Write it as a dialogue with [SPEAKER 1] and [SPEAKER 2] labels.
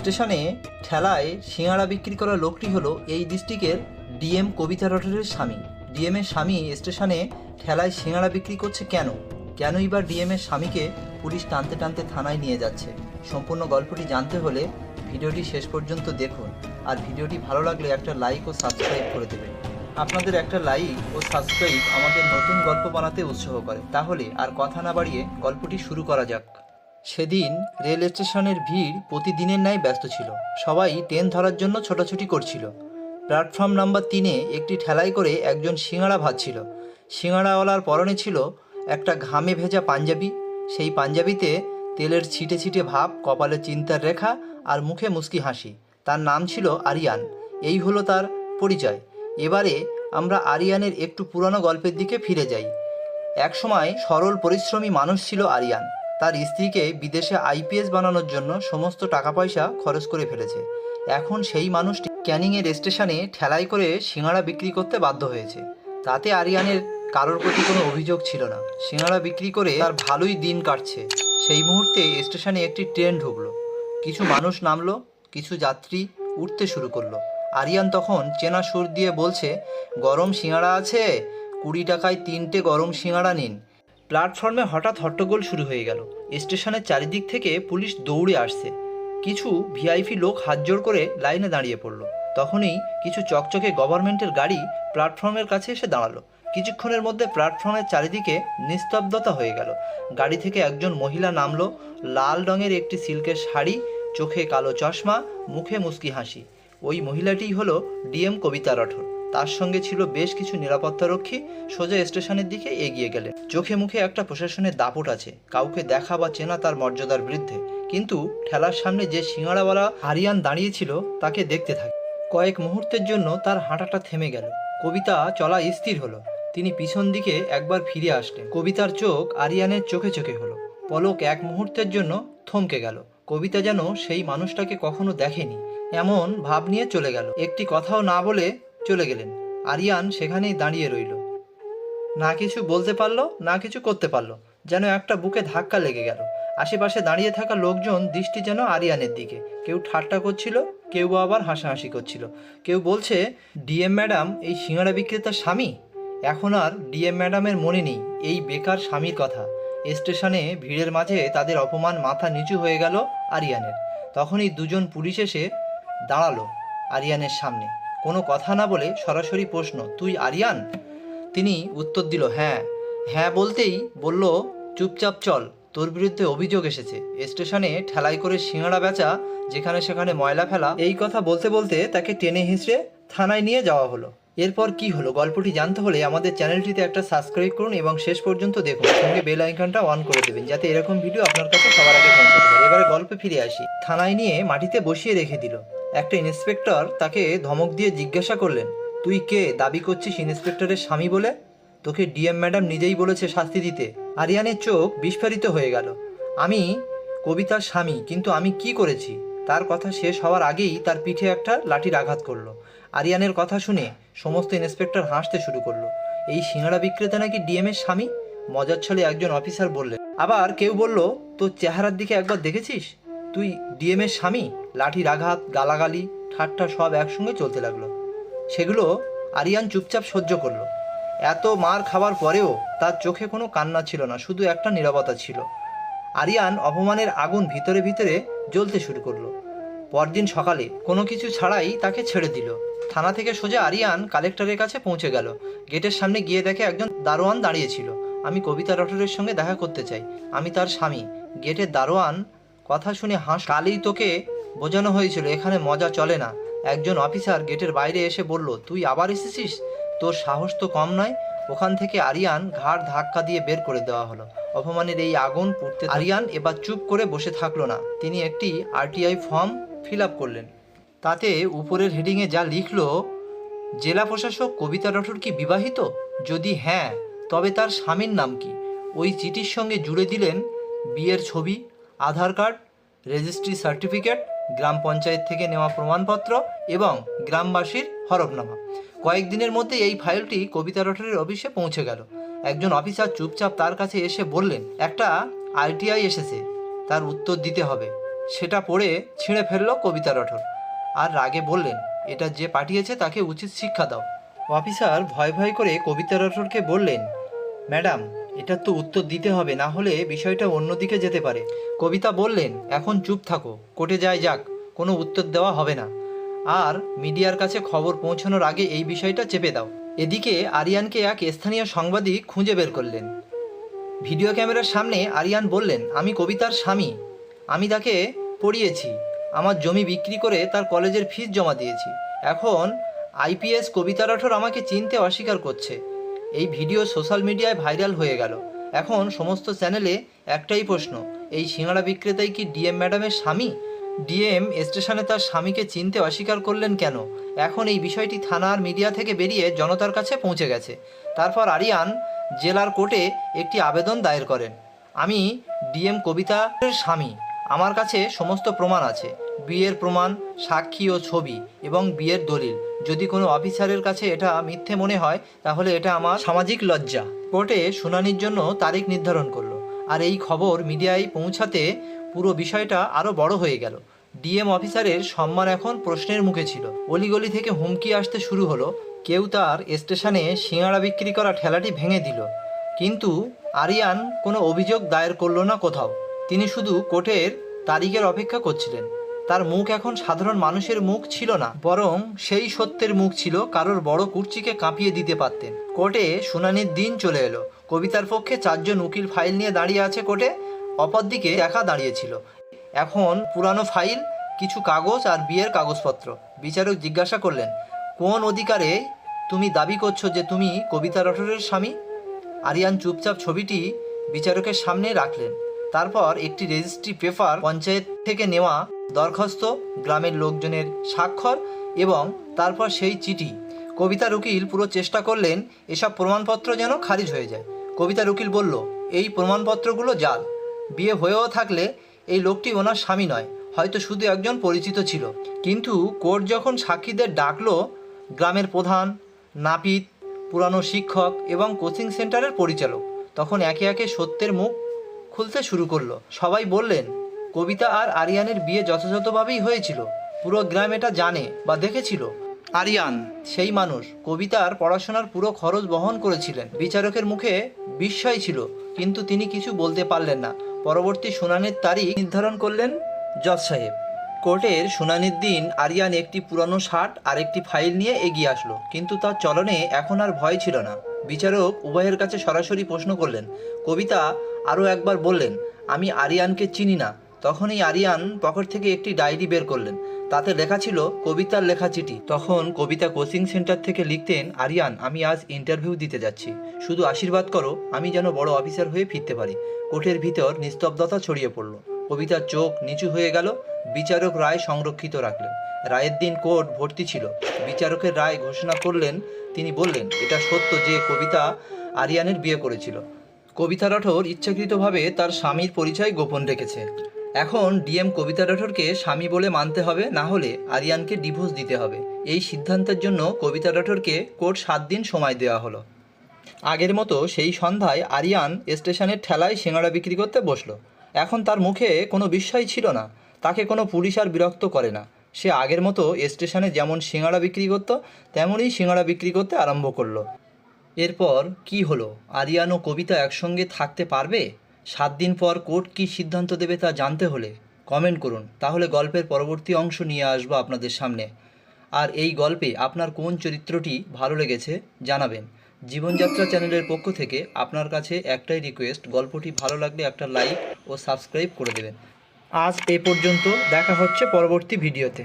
[SPEAKER 1] স্টেশনে ঠেলায় সিঙাড়া বিক্রি করা লোকটি হলো এই ডিস্ট্রিক্টের ডিএম কবিতা রটরের স্বামী। ডিএমের স্বামী স্টেশনে ঠেলায় সিঙাড়া বিক্রি করছে কেন? কেনই বা ডিএমের স্বামীকে পুলিশ টানতে টানতে থানায় নিয়ে যাচ্ছে? সম্পূর্ণ গল্পটি জানতে হলে ভিডিওটি শেষ পর্যন্ত দেখুন। আর ভিডিওটি ভালো লাগলে একটা লাইক ও সাবস্ক্রাইব করে দেবেন। আপনাদের একটা লাইক ও সাবস্ক্রাইব আমাদের নতুন গল্প বানাতে উৎসাহ করে। তাহলে আর কথা না বাড়িয়ে গল্পটি শুরু করা যাক। সেদিন রেল স্টেশনের ভিড় প্রতিদিনের ন্যায় ব্যস্ত ছিল। সবাই ট্রেন ধরার জন্য ছোটাছুটি করছিল। প্ল্যাটফর্ম নাম্বার তিনে একটি ঠেলাই করে একজন সিঙাড়া ভাজছিল সিঙাড়াওয়ালার পরনে ছিল একটা ঘামে ভেজা পাঞ্জাবি। সেই পাঞ্জাবিতে তেলের ছিটে ছিটে ভাব, কপালে চিন্তার রেখা আর মুখে মুস্কি হাসি। তার নাম ছিল আরিয়ান। এই হলো তার পরিচয়। এবারে আমরা আরিয়ানের একটু পুরানো গল্পের দিকে ফিরে যাই। একসময় সরল পরিশ্রমী মানুষ ছিল আরিয়ান। তার স্ত্রীকে বিদেশে আইপিএস বানানোর জন্য সমস্ত টাকা পয়সা খরচ করে ফেলেছে। এখন সেই মানুষটি ক্যানিংয়ের স্টেশনে ঠেলাই করে সিঙাড়া বিক্রি করতে বাধ্য হয়েছে। তাতে আরিয়ানের কারোর প্রতি কোনো অভিযোগ ছিল না। সিঙাড়া বিক্রি করে তার ভালোই দিন কাটছে। সেই মুহূর্তে স্টেশনে একটি ট্রেন ঢুকলো। কিছু মানুষ নামলো, কিছু যাত্রী উঠতে শুরু করল। আরিয়ান তখন চেনা সুর দিয়ে বলছে, গরম সিঙাড়া আছে, কুড়ি টাকায় তিনটে গরম সিঙাড়া নিন। প্ল্যাটফর্মে হঠাৎ হট্টগোল শুরু হয়ে গেল। স্টেশনের চারিদিক থেকে পুলিশ দৌড়ে আসছে। কিছু ভিআইপি লোক হাতজোড় করে লাইনে দাঁড়িয়ে পড়ল। তখনই কিছু চকচকে গভর্নমেন্টের গাড়ি প্ল্যাটফর্মের কাছে এসে দাঁড়াল। কিছুক্ষণের মধ্যে প্ল্যাটফর্মের চারিদিকে নিস্তব্ধতা হয়ে গেল। গাড়ি থেকে একজন মহিলা নামলো। লাল রঙের একটি সিল্কের শাড়ি, চোখে কালো চশমা, মুখে মুস্কি হাসি। ওই মহিলাটিই হলো ডিএম কবিতা রাঠোর তার সঙ্গে ছিল বেশ কিছু নিরাপত্তারক্ষী সোজা স্টেশনের দিকে এগিয়ে গেলেন চোখে মুখে একটা প্রশাসনের দাপট আছে, কাউকে দেখা বা চেনা তার মর্যাদার বিরুদ্ধে। কিন্তু ঠেলার সামনে যে সিঙ্গাড়াওয়ালা হারিয়ান দাঁড়িয়েছিল, তাকে দেখতে থাকে। কয়েক মুহূর্তের জন্য তার হাঁটাটা থেমে গেল। কবিতা চলা স্থির হলো। তিনি পিছন দিকে একবার ফিরে আসলেন। কবিতার চোখ আরিয়ানের চোখে চোখে হলো। পলক এক মুহূর্তের জন্য থমকে গেল। কবিতা যেন সেই মানুষটাকে কখনো দেখেনি। এমন ভাব নিয়ে চলে গেল। একটি কথাও না বলে চলে গেলেন। আরিয়ান সেখানেই দাঁড়িয়ে রইল। না কিছু বলতে পারল, না কিছু করতে পারল, যেন একটা বুকে ধাক্কা লেগে গেল। আশেপাশে দাঁড়িয়ে থাকা লোকজন দৃষ্টি যেন আরিয়ানের দিকে। কেউ ঠাট্টা করছিল, কেউ আবার হাসাহাসি করছিল। কেউ বলছে, ডিএম ম্যাডাম, এই সিঙ্গাড়া বিক্রেতার স্বামী? এখন আর ডিএম ম্যাডামের মনে নেই, এই বেকার স্বামীর কথা। স্টেশনে ভিড়ের মাঝে তাদের অপমান মাথা নিচু হয়ে গেল আরিয়ানের। তখনই দুজন পুলিশ এসে দাঁড়াল আরিয়ানের সামনে। কোনো কথা না বলে সরাসরি প্রশ্ন, তুই আরিয়ান? তিনি উত্তর দিল হ্যাঁ। হ্যাঁ বলতেই বলল, চুপচাপ চল, তোর বিরুদ্ধে অভিযোগ এসেছে। স্টেশনে ঠেলাই করে সিঙ্গাড়া বেচা, যেখানে সেখানে ময়লা ফেলা। এই কথা বলতে বলতে তাকে টেনে হিঁচড়ে থানায় নিয়ে যাওয়া হলো। এরপর কি হলো গল্পটি জানতে হলে আমাদের চ্যানেলটিতে একটা সাবস্ক্রাইব করুন এবং শেষ পর্যন্ত দেখুন। সঙ্গে বেল আইকনটা অন করে দেবেন, যাতে এরকম ভিডিও আপনার কাছে সবার আগে পৌঁছাতে পারে। এবারে গল্পে ফিরে আসি। থানায় নিয়ে মাটিতে বসিয়ে রেখে দিল। একটা ইন্সপেক্টর তাকে ধমক দিয়ে জিজ্ঞাসা করলেন, তুই কে? দাবি করছিস ইন্সপেক্টরের স্বামী বলে? তোকে ডিএম ম্যাডাম নিজেই বলেছে শাস্তি দিতে। আরিয়ানের চোখ বিস্ফারিত হয়ে গেল। আমি কবিতার স্বামী, কিন্তু আমি কি করেছি? তার কথা শেষ হওয়ার আগেই তার পিঠে একটা লাঠির আঘাত করল। আরিয়ানের কথা শুনে সমস্ত ইন্সপেক্টর হাসতে শুরু করল। এই সিঙ্গাড়া বিক্রেতা নাকি ডিএমের স্বামী? মজার ছলে একজন অফিসার বললেন। আবার কেউ বলল, তোর চেহারার দিকে একবার দেখেছিস? তুই ডিএমের স্বামী? লাঠির আঘাত গালাগালি, ঠাট্টা সব একসঙ্গে চলতে লাগল। সেগুলো আরিয়ান চুপচাপ সহ্য করল। এত মার খাবার পরেও তার চোখে কোনো কান্না ছিল না, শুধু একটা নীরবতা ছিল। আরিয়ান অপমানের আগুন ভিতরে ভিতরে জ্বলতে শুরু করল। পরদিন সকালে কোনো কিছু ছাড়াই তাকে ছেড়ে দিল। থানা থেকে সোজা আরিয়ান কালেক্টরের কাছে পৌঁছে গেল। গেটের সামনে গিয়ে দেখে একজন দারোয়ান দাঁড়িয়েছিল আমি কবিতা রটরের সঙ্গে দেখা করতে চাই। আমি তার স্বামী। গেটের দারোয়ান কথা শুনে হাঁস, কালেই তোকে বোঝানো হয়েছিল, এখানে মজা চলে না। একজন অফিসার গেটের বাইরে এসে বলল, তুই আবার এসেছিস? তোর সাহস তো কম নয়। ওখান থেকে আরিয়ান ঘাড় ধাক্কা দিয়ে বের করে দেওয়া হলো। অপমানের এই আগুন পুড়তে আরিয়ান এবার চুপ করে বসে থাকল না। তিনি একটি আরটিআই ফর্ম ফিল আপ করলেন। তাতে উপরের হেডিংয়ে যা লিখলো, জেলা প্রশাসক কবিতা রাঠোর কি বিবাহিত? যদি হ্যাঁ তবে তার স্বামীর নাম কি? ওই চিঠির সঙ্গে জুড়ে দিলেন বিয়ের ছবি আধার কার্ড, রেজিস্ট্রি সার্টিফিকেট, গ্রাম পঞ্চায়েত থেকে নেওয়া প্রমাণপত্র এবং গ্রামবাসীর হরফনামা। কয়েকদিনের মধ্যে এই ফাইলটি কবিতা রটরের অফিসে পৌঁছে গেল। একজন অফিসার চুপচাপ তার কাছে এসে বললেন, একটা আইটিআই এসেছে, তার উত্তর দিতে হবে। সেটা পড়ে ছিঁড়ে ফেলল কবিতা রঠর আর রাগে বললেন, এটা যে পাঠিয়েছে তাকে উচিত শিক্ষা দাও। অফিসার ভয় ভয় করে কবিতা রঠরকে বললেন, ম্যাডাম এটার তো উত্তর দিতে হবে, না হলে বিষয়টা অন্যদিকে যেতে পারে। কবিতা বললেন, এখন চুপ থাকো, কোর্টে যায় যাক, কোনো উত্তর দেওয়া হবে না। আর মিডিয়ার কাছে খবর পৌঁছানোর আগে এই বিষয়টা চেপে দাও। এদিকে আরিয়ানকে এক স্থানীয় সাংবাদিক খুঁজে বের করলেন। ভিডিও ক্যামেরার সামনে আরিয়ান বললেন, আমি কবিতার স্বামী। আমি তাকে পড়িয়েছি। আমার জমি বিক্রি করে তার কলেজের ফিস জমা দিয়েছি। এখন আইপিএস কবিতা রাঠোর আমাকে চিনতে অস্বীকার করছে। এই ভিডিও সোশ্যাল মিডিয়ায় ভাইরাল হয়ে গেল। এখন সমস্ত চ্যানেলে একটাই প্রশ্ন, এই সিঙ্গাড়া বিক্রেতাই কি ডিএম ম্যাডামের স্বামী? ডিএম স্টেশনে তার স্বামীকে চিনতে অস্বীকার করলেন কেন? এখন এই বিষয়টি থানার মিডিয়া থেকে বেরিয়ে জনতার কাছে পৌঁছে গেছে। তারপর আরিয়ান জেলার কোর্টে একটি আবেদন দায়ের করেন। আমি ডিএম কবিতার স্বামী। আমার কাছে সমস্ত প্রমাণ আছে। বিয়ের প্রমাণ, সাক্ষী ও ছবি এবং বিয়ের দলিল। যদি কোনো অফিসারের কাছে এটা মিথ্যে মনে হয়, তাহলে এটা আমার সামাজিক লজ্জা। কোর্টে শুনানির জন্য তারিখ নির্ধারণ করল। আর এই খবর মিডিয়ায় পৌঁছাতে পুরো বিষয়টা আরও বড় হয়ে গেল। ডিএম অফিসারের সম্মান এখন প্রশ্নের মুখে ছিল। অলিগলি থেকে হুমকি আসতে শুরু হলো। কেউ তার স্টেশনে সিঙাড়া বিক্রি করা ঠেলাটি ভেঙে দিল। কিন্তু আরিয়ান কোনো অভিযোগ দায়ের করল না কোথাও। তিনি শুধু কোর্টের তারিখের অপেক্ষা করছিলেন। তার মুখ এখন সাধারণ মানুষের মুখ ছিল না, বরং সেই সত্যের মুখ ছিল কারোর বড় কুর্চিকে কাঁপিয়ে দিতে পারতেন। কোর্টে শুনানির দিন চলে এলো। কবিতার পক্ষে চারজন উকিল ফাইল নিয়ে দাঁড়িয়ে আছে কোর্টে, অপরদিকে একা দাঁড়িয়েছিল। এখন পুরানো ফাইল, কিছু কাগজ আর বিয়ের কাগজপত্র। বিচারক জিজ্ঞাসা করলেন, কোন অধিকারে তুমি দাবি করছ যে তুমি কবিতা রঠরের স্বামী? আরিয়ান চুপচাপ ছবিটি বিচারকের সামনে রাখলেন। তারপর একটি রেজিস্ট্রি পেপার পঞ্চায়েত থেকে নেওয়া দরখাস্ত, গ্রামের লোকজনের স্বাক্ষর এবং তারপর সেই চিঠি। কবিতার উকিল পুরো চেষ্টা করলেন এসব প্রমাণপত্র যেন খারিজ হয়ে যায়। কবিতার উকিল বলল, এই প্রমাণপত্রগুলো জাল বিয়ে হয়েও থাকলে এই লোকটি ওনার স্বামী নয়, হয়তো শুধু একজন পরিচিত ছিল। কিন্তু কোর্ট যখন সাক্ষীদের ডাকলো, গ্রামের প্রধান, নাপিত, পুরানো শিক্ষক এবং কোচিং সেন্টারের পরিচালক, তখন একে একে সত্যের মুখ খুলতে শুরু করল। সবাই বললেন কবিতা আর আরিয়ানের বিয়ে যথাযথভাবেই হয়েছিল। পুরো গ্রাম এটা জানে বা দেখেছিল। আরিয়ান। সেই মানুষ কবিতার পড়াশোনার পুরো খরচ বহন করেছিলেন। বিচারকের মুখে বিস্ময় ছিল কিন্তু তিনি কিছু বলতে পারলেন না। পরবর্তী শুনানির তারিখ নির্ধারণ করলেন জজ সাহেব। কোর্টের শুনানির দিন আরিয়ান একটি পুরানো শার্ট আর একটি ফাইল নিয়ে এগিয়ে আসলো কিন্তু তার চলনে এখন আর ভয় ছিল না। বিচারক উভয়ের কাছে সরাসরি প্রশ্ন করলেন। কবিতা আরও একবার বললেন আমি আরিয়ানকে চিনি না। তখনই আরিয়ান পকেট থেকে একটি ডায়েরি বের করলেন। তাতে লেখা ছিল কবিতার লেখা চিঠি। তখন কবিতা কোচিং সেন্টার থেকে লিখতেন, আরিয়ান, আমি আজ ইন্টারভিউ দিতে যাচ্ছি। শুধু আশীর্বাদ করো, আমি যেন বড় অফিসার হয়ে ফিরতে পারি। কোর্টের ভিতর নিস্তব্ধতা ছড়িয়ে পড়ল। কবিতার চোখ নিচু হয়ে গেল, বিচারক রায় সংরক্ষিত রাখলেন। রায়ের দিন কোর্ট ভর্তি ছিল। বিচারকের রায় ঘোষণা করলেন, তিনি বললেন, এটা সত্য যে কবিতা আরিয়ানের বিয়ে করেছিল। কবিতা রাঠোর ইচ্ছাকৃতভাবে তার স্বামীর পরিচয় গোপন রেখেছে। এখন ডিএম কবিতা রাঠোরকে স্বামী বলে মানতে হবে, না হলে আরিয়ানকে ডিভোর্স দিতে হবে। এই সিদ্ধান্তের জন্য কবিতা রাঠোরকে কোর্ট সাত দিন সময় দেওয়া হলো। আগের মতো সেই সন্ধ্যায় আরিয়ান স্টেশনের ঠেলায় সিঙ্গাড়া বিক্রি করতে বসল। এখন তার মুখে কোনো বিস্ময় ছিল না, তাকে কোনো পুলিশ আর বিরক্ত করে না। সে আগের মতো স্টেশনে যেমন সিঙ্গাড়া বিক্রি করতো, তেমনই সিঙ্গাড়া বিক্রি করতে আরম্ভ করল। এরপর কি হলো? আরিয়ান ও কবিতা একসঙ্গে থাকতে পারবে? সাত দিন পর কোর্ট কী সিদ্ধান্ত দেবে তা জানতে হলে কমেন্ট করুন। তাহলে গল্পের পরবর্তী অংশ নিয়ে আসব আপনাদের সামনে। আর এই গল্পে আপনার কোন চরিত্রটি ভালো লেগেছে জানাবেন। জীবনযাত্রা চ্যানেলের পক্ষ থেকে আপনার কাছে একটাই রিকোয়েস্ট গল্পটি ভালো লাগলে একটা লাইক ও সাবস্ক্রাইব করে দেবেন। আজ এ পর্যন্ত দেখা হচ্ছে পরবর্তী ভিডিওতে